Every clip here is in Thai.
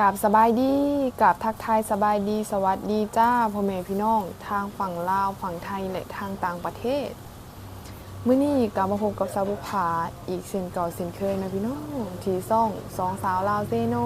กับสบายดีกับทักทายสบายดี สวัสดีจ้าพ่อแม่พี่น้อง ทางฝั่งลาวฝั่งไทยและทางต่างประเทศมื้อนี้กลับมาพบกับสาวบุภาอีกเช่นเก่าเช่นเคยนะพี่น้องทีซ่องสองสาวลาวเซโน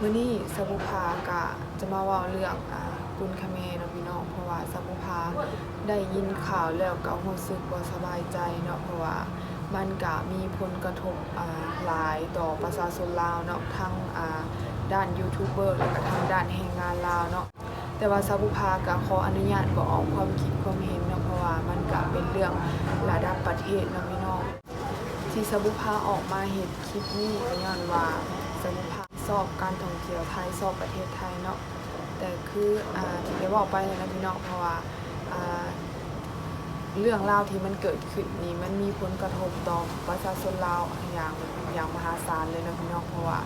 มื้อนี้สาวบุภากะจะมาว่าเรื่องอ่ากุนคาเมนะพี่น้องเพราะว่าสาวบุภาได้ยินข่าวแล้วก็รู้สึกบ่สบายใจเนาะเพราะว่ามันก็มีผลกระทบอ่าหลายต่อประชาชนลาวเนาะทั้งอ่า ด้านยูทูบเบอร์แล้วก็ทางด้านแรงงานลาวเนาะแต่ว่าซาบุภาก็ขออนุญาตบ่ออกความคิดความเห็นเนาะเพราะว่ามันก็เป็นเรื่องระดับประเทศเนาะพี่น้องที่ซาบุภาออกมาเห็นคลิปนี้ก็ย้อนว่าซาบุภาชอบการท่องเที่ยวไทยชอบประเทศไทยเนาะแต่คืออ่าที่ได้บอกไปเลยนะพี่น้องเพราะว่าอ่าเรื่องราวที่มันเกิดขึ้นนี้มันมีผลกระทบต่อประชาชนลาวอย่างอย่างมหาศาลเลยนะพี่น้องเพราะว่า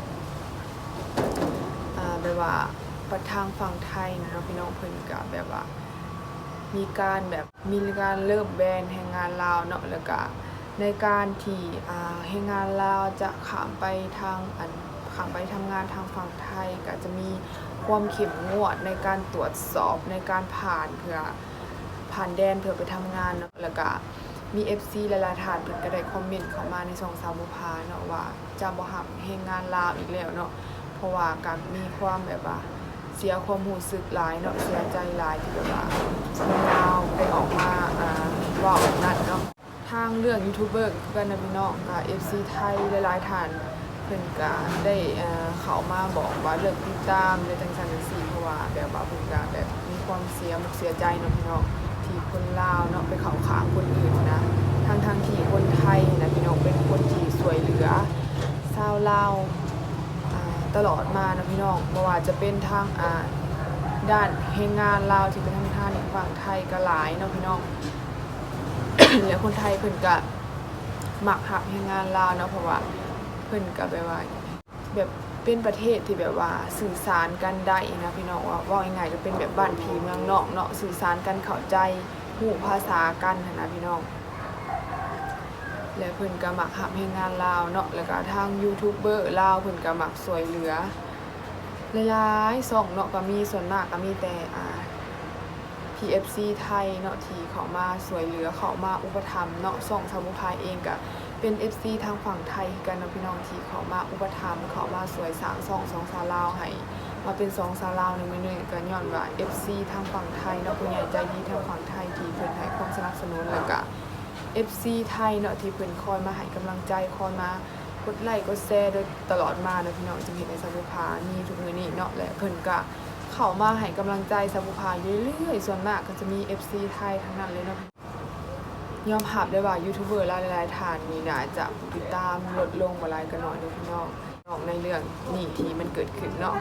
แบบว่าประทางฝั่งไทยนะเนาะพี่น้องเพิ่นก็แบบว่า มีการแบบมีการเลิกแบนแรงงานลาวเนาะแล้วก็ในการที่แรงงานลาวจะขามไปทางอันขามไปทำงานทางฝั่งไทยก็จะมีความเข้มงวดในการตรวจสอบในการผ่านเพื่อผ่านแดนเพื่อไปทำงานเนาะแล้วก็มี FC หลายๆท่านเพิ่นก็ได้คอมเมนต์เข้ามาในช่องสาวบุพาเนาะว่าจะบ่รับแรงงานลาวอีกแล้วเนาะ ราะว่าการมีความแบบว่า เสียความรู้สึกหลายเนาะเสียใจหลายที่แบบว่าคนลาวไปออกมาอ่าว่าแบบนั้นเนาะทางเรื่องยูทูบเบอร์กันนะพี่น้องก็ FC ไทยหลายๆท่านเพิ่นก็ได้เอ่อเข้ามาบอกว่าเลิกติดตามในจังซั่นจังซี่เพราะว่าแบบว่าเพิ่นก็แบบมีความเสียมเสียใจเนาะพี่น้องที่คนลาวเนาะไปเขาขาคนอื่นนะทั้งทางที่คนไทยนะพี่น้องเป็นคนที่สวยเหลือชาวลาวอ่า ตลอดมานะพี่น้องบ่ว่าจะเป็นทางอ่าด้านแรงงานลาวที่เป็นทางท่านฝั่งไทยก็หลายเนาะพี่น้อง แล้วคนไทยเพิ่นก็มักหักแรงงานลาวเนาะเพราะว่าเพิ่นก็แบบว่าแบบเป็นประเทศที่แบบว่าสื่อสารกันได้นะพี่น้องว่าว่ายังไงก็เป็นแบบบ้านผีเมืองนอกเนาะสื่อสารกันเข้าใจหูภาษากันนะพี่น้อง และเพิ่นก็มักหับให้งานลาวเนาะแล้วก็ทางยูทูบเบอร์ลาวเพิ่นก็มักสวยเหลือหลายๆช่องเนาะก็มีส่วนมากก็มีแต่อ่า PFC ไทยเนาะที่เขามาสวยเหลือเขามาอุปถัมภ์เนาะส่องสมุพายเองก็เป็น FC ทางฝั่งไทยกันเนาะพี่น้องที่เขามาอุปถัมภ์เขามาสวยสางส่องสองสาลาวให้มาเป็นสองสาลาวในมื้อนี้ก็ย้อนว่า FC ทางฝั่งไทยเนาะผู้ใหญ่ใจดีทางฝั่งไทยที่เพิ่นให้ความสนับสนุนแล้วก็ FC ไทยเนาะที่เพิ่นคอยมาให้กำลังใจคอยมากดไลค์กดแชร์โดยตลอดมาเนาะพี่น้องจึงเห็นในสมุภามีทุกมื้อนี้เนาะและเพิ่นก็เขามาให้กำลังใจสบุพาอยู่เรื่อยๆส่วนมากก็จะมี FC ไทยทั้งนั้นเลยเนาะยอมรับได้ว่ายูทูบเบอร์หลายๆทานนี่น่าจะติดตามลดลงบ่หลายกันหน่อยเด้อพี่น้องนอกในเรื่องนี่ที่มันเกิดขึ้นเนาะ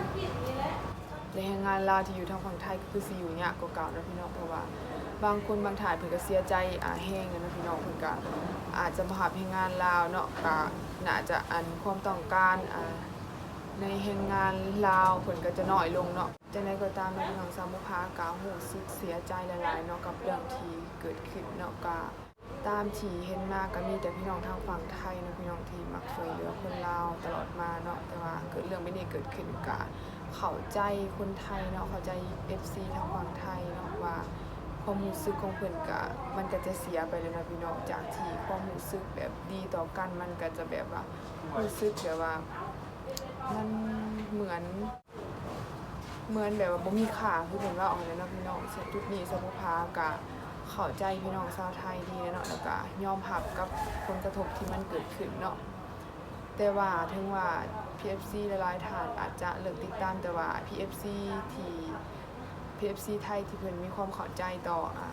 ในแรงงานลาวที่อยู่ทางฝั่งไทยก็คือสิอยู่ยากกว่าเก่านะพี่น้องเพราะว่า บางคนบางท่านเพิ่นก็เสียใจอ่าแห้งอะเนาะพี่น้องเพิ่นก็อาจจะบ่รับแรงงานลาวเนาะก็น่าจะอันความต้องการอ่าในแห่งงานลาวผลก็จะน้อยลงเนาะจังไดก็ตามในพี่องสามุภากาหูสึกเสียใจหลายๆเนาะกับเรื่องที่เกิดขึ้นเนาะกาตามที่เห็นมาก็มีแต่พี่น้องทางฝั่งไทยเนาะพี่น้องที่มักช่วยเหลือคนลาวตลอดมาเนาะแต่ว่าเกิดเรื่องไม่ได้เกิดขึ้นกะเข้าใจคนไทยเนาะเข้าใจ FC ทางฝั่งไทยเนาะว่า ความรู้สึกของเพิ่อนกะมันก็จะเสียไปเลยนะพี่น้องจากที่ความรู้สึกแบบดีต่อกันมันก็จะแบบว่ารู้สึกแบบว่ามันเหมือน เหมือนแบบว่าบ่มีค่าคือเพิ่นว่าออกเลยเนาะพี่น้องสจุดนี้สมุภากะเข้าใจพี่น้องชาวไทยดีเนาะแล้วก็ยอมรับกับผลกระทบที่มันเกิดขึ้นเนาะแต่ว่าถึงว่า PFC หลายๆท่านอาจจะเลิกติดตามแต่ว่า PFC ที่ PFC ไทยที่เพิ่นมีความเข้าใจต่ออ่า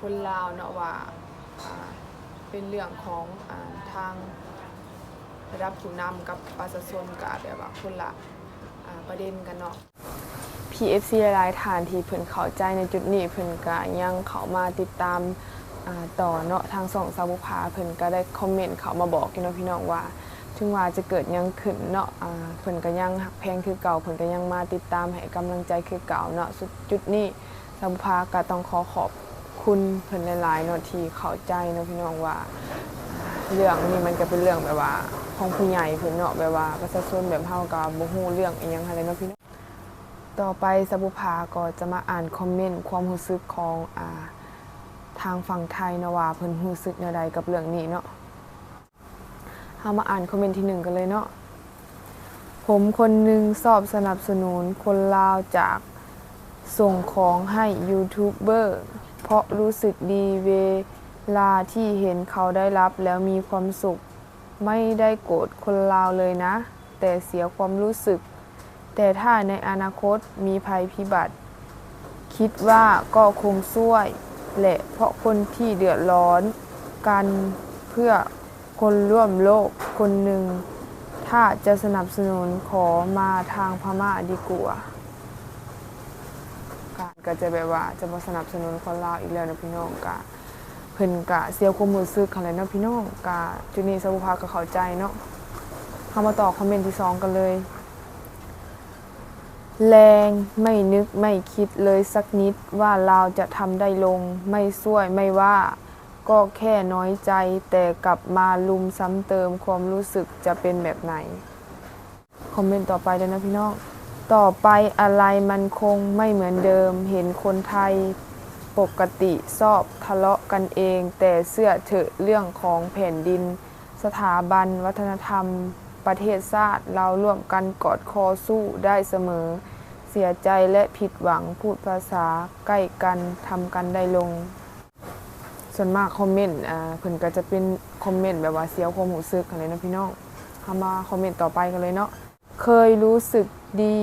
คนลาวเนาะว่าอ่าเป็นเรื่องของอ่าทางระดับผู้นำกับประชาชนกับแบบว่าคนละอ่าประเด็นกันเนาะ PFC หลายๆฐานที่เพิ่นเข้าใจในจุดนี้เพิ่นก็ยังเข้ามาติดตามอ่าต่อเนาะทางสองสาวบุภาเพิ่นก็ได้คอมเมนต์เข้ามาบอกอยู่เนาะพี่น้องว่า ถึงว่าจะเกิดยังขึ้นเนาะอ่าเพิ่นก็ยังหักแพงคือเก่าเพิ่นก็ยังมาติดตามให้กำลังใจคือเก่าเนาะสุดจุดนี้สาวบุภาก็ต้องขอขอบคุณเพิ่นหลายๆเนาะที่เข้าใจเนาะพี่น้องว่า เรื่องนี้มันก็เป็นเรื่องแบบว่าของผู้ใหญ่เพิ่นเนาะแบบว่าประชาชนแบบเฮาก็บ่ฮู้เรื่องอีหยังหั้นแหละเนาะพี่น้องต่อไปสบุภาก็จะมาอ่านคอมเมนต์ความรู้สึกของอ่าทางฝั่งไทยเนาะว่าเพิ่นรู้สึกแนวใดกับเรื่องนี้เนาะ เฮามาอ่านคอมเมนต์ที่หนึ่งกันเลยเนาะ ผมคนหนึ่งสอบสนับสนุนคนลาวจากส่งของให้ยูทูบเบอร์เพราะรู้สึกดีเวลาที่เห็นเขาได้รับแล้วมีความสุข ไม่ได้โกรธคนลาวเลยนะ แต่เสียความรู้สึก แต่ถ้าในอนาคตมีภัยพิบัติ คิดว่าก็คงช่วยแหละเพราะคนที่เดือดร้อนกันเพื่อ คนร่วมโลกคนหนึ่ง ถ้าจะสนับสนุนขอมาทางพม่าดีกว่าการก็จะแบบว่าจะมาสนับสนุนคนลาวอีกแล้วนะพี่น้องกะเพิ่นกะเสียความรู้สึกอะไรเนาะพี่น้องกะจุนีสุภาก็เข้าใจเนาะเข้ามาต่อคอมเมนต์ที่สองกันเลย แรงไม่นึกไม่คิดเลยสักนิดว่าเราจะทำได้ลงไม่ช่วยไม่ว่า ก็แค่น้อยใจแต่กลับมาลุมซ้ำเติมความรู้สึกจะเป็นแบบไหน คอมเมนต์ต่อไปเลยนะพี่น้อง ต่อไปอะไรมันคงไม่เหมือนเดิม เห็นคนไทยปกติชอบทะเลาะกันเอง แต่เสื้อเถอะเรื่องของแผ่นดิน สถาบันวัฒนธรรม ประเทศชาติเราร่วมกันกอดคอสู้ได้เสมอ เสียใจและผิดหวังพูดภาษาใกล้กันทำกันได้ลง ส่วนมากคอมเมนต์อ่าเพิ่นก็จะเป็นคอมเมนต์แบบว่าเสียความหูซึกกันเลยนะพี่น้องเข้ามาคอมเมนต์ต่อไปกันเลยเนาะเคยรู้สึกดี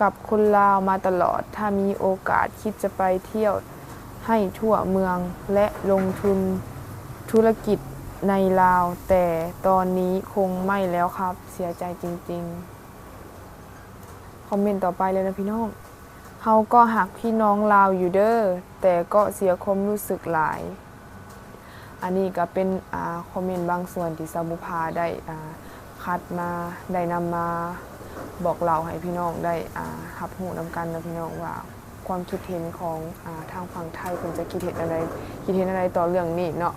กับคนลาวมาตลอด ถ้ามีโอกาสคิดจะไปเที่ยวให้ทั่วเมืองและลงทุนธุรกิจในลาว แต่ตอนนี้คงไม่แล้วครับ เสียใจจริงๆ คอมเมนต์ต่อไปเลยนะพี่น้องเฮาก็หักพี่น้องลาวอยู่เด้อแต่ก็เสียความรู้สึกหลาย อันนี้ก็เป็นอคอมเมนต์บางส่วนที่ซาบุพาได้คัดมาได้นำมาบอกเล่าให้พี่น้องได้อ่ารับรู้นำกันนะพี่น้องว่าความคิดเห็นของอทางฝั่งไทยคุณจะคิดเห็นอะไรคิดเห็นอะไรต่อเรื่องนี้เนาะ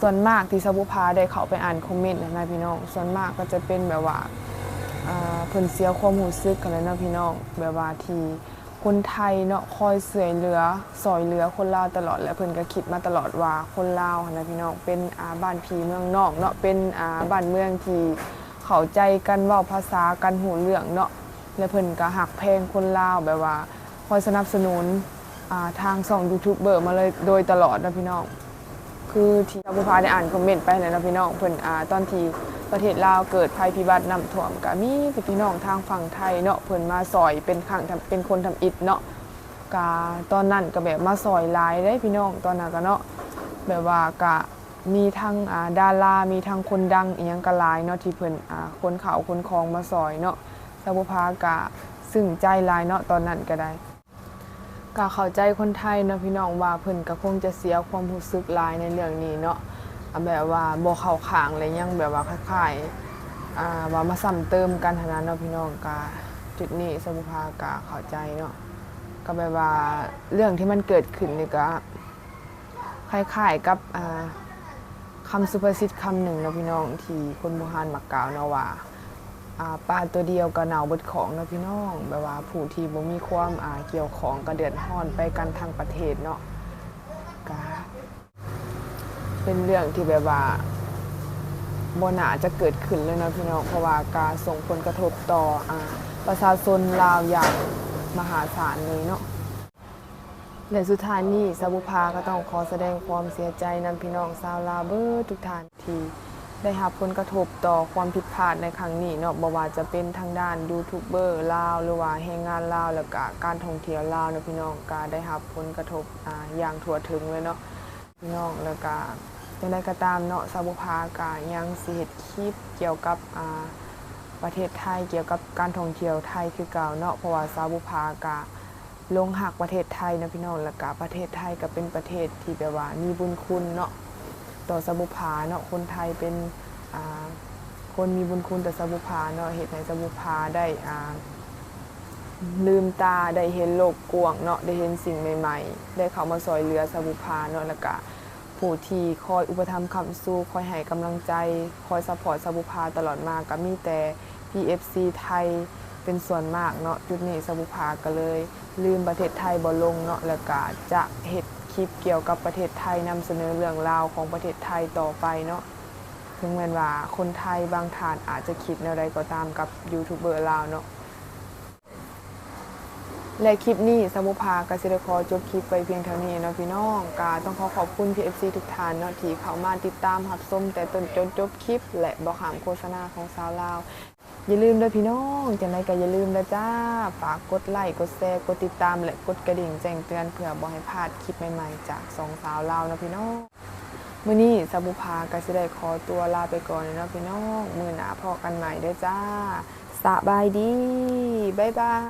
ส่วนมากที่ซาบุพาได้เข้าไปอ่านคอมเมนต์นะพี่น้อง ส่วนมากก็จะเป็นแบบว่าเพิ่นเสียความรู้สึกกันเลยเนะพี่น้องแบบว่าที่ คนไทยเนาะคอยเสื่อยเหลือสอยเหลือคนลาวตลอดและเพิ่นก็คิดมาตลอดว่าคนลาวนะพี่น้องเป็นอาบ้านพีเมืองนอกเนาะเป็นอาบ้านเมืองที่เข้าใจกันเว้าภาษากันหูเรื่องเนาะและเพิ่นก็หักแพงคนลาวแบบว่าคอยสนับสนุนาทางสองยูทูบเบอร์มาเลยโดยตลอดนะพี่น้อง คือที่เราบุพาได้อ่านคอมเมนต์ไปเลยนะพี่น้องเพิ่นอตอนที่ ประเทศลาวเกิดภัยพิบัติน้ำท่วมก็มีพี่น้องทางฝั่งไทยเนาะเพิ่นมาซอยเป็นข้างทำเป็นคนทำอิฐเนาะกาตอนนั้นก็แบบมาซอยหลายได้พี่น้องตอนนั้นก็เนาะแบบว่ากะมีทั้งอ่าดารามีทั้งคนดังอีหยังก็หลายเนาะที่เพิ่นอ่าคนข่าวคนคลองมาซอยเนาะสาวบุพากะซึ่งใจลายเนาะตอนนั้นก็ได้ก็เข้าใจคนไทยเนาะพี่น้องว่าเพิ่นก็คงจะเสียความรู้สึกหลายในเรื่องนี้เนาะ แบบว่าบ่เข้าข้างเลยยังแบบว่าคล้ายๆอ่าว่ามาซ้ำเติมกันเท่านั้นเนาะพี่น้องก็จุดนี้สมุภาก็เข้าใจเนาะก็แบบว่าเรื่องที่มันเกิดขึ้นนี่ก็คล้ายๆกับอ่าคำสุภาษิตคำหนึ่งเนาะพี่น้องที่คนโบราณมักกล่าวเนาะว่าอ่าปลาตัวเดียวก็หนาวเบดของนะพี่น้องแบบว่าผู้ที่บ่มีความอ่าเกี่ยวของก็เดือดร้อนไปกันทางประเทศเนาะก็ เป็นเรื่องที่แบบว่าบน่าจะเกิดขึ้นเลยนะพี่น้องเพราะว่าการส่งผลกระทบต่ออประชาชนลาวอย่างมหาศาลเลยเนาะและสุดท้ายนี้สาบุภาก็ต้องขอแสดงความเสียใจนำพี่น้องชาวลาวเบอร์ทุกท่านที่ได้รับผลกระทบต่อความผิดพลาดในครั้งนี้เนาะบ่ว่าจะเป็นทางด้านยูทูบเบอร์ลาวหรือว่าแรงงานลาวแล้วก็การท่องเที่ยวลาวนะพี่น้องก็ได้รับผลกระทบอ่าอย่างทั่วถึงเลยเนาะพี่น้องแล้วก็ จังไดก็ตามเนาะสาวบุภาก็ยังสิเฮ็ดคลิปเกี่ยวกับอ่าประเทศไทยเกี่ยวกับการท่องเที่ยวไทยคือเก่าเนาะเพราะว่าสาวบุภาก็ลงหักประเทศไทยนะพี่น้องแล้วก็ประเทศไทยก็เป็นประเทศที่แบบว่ามีบุญคุณเนาะต่อสบุภาเนาะคนไทยเป็นอ่าคนมีบุญคุณต่อสบุภาเนาะเหตุให้สบุภาได้อ่าลืมตาได้เห็นโลกกว้างเนาะได้เห็นสิ่งใหม่ ๆ ได้เข้ามาซอยเหลือสบุภาเนาะแล้วก็ ผู้ที่คอยอุปถัมภ์คำสู้คอยให้กำลังใจ คอยซัพพอร์ตสบุภาตลอดมาก็มีแต่ PFC ไทยเป็นส่วนมากเนาะจุดนี้สบุภาก็เลย ลืมประเทศไทยบ่ลงเนาะแล้วก็จะเฮ็ดคลิปเกี่ยวกับประเทศไทยนำเสนอเรื่องราวของประเทศไทยต่อไปเนาะถึงแม้ว่าคนไทยบางท่านอาจจะคิดแนวใดก็ตามกับยูทูบเบอร์ลาวเนาะ และคลิปนี้สมุภากสิได้ขอจบคลิปไปเพียงเท่านี้เนาะพี่น้องกาต้องขอขอบคุณ PFC ทุกท่านเนาะที่เข้ามาติดตามรับชมแต่ต้นจนจบคลิป และบอกหามโฆษณาของสาวลาว อย่าลืมเด้อพี่น้องจังไดก็อย่าลืมนะจ้า ฝากกดไลค์กดแชร์กดติดตาม และกดกระดิ่งแจ้งเตือนเพื่อบ่ให้พลาดคลิปใหม่ๆ จากสองสาวลาวนะพี่น้องมื้อนี้สบุภากสิได้ขอตัวลาไปก่อนเนาะพี่น้องมือหน้าพอกันใหม่เด้จ้าสบายดีบ๊ายบาย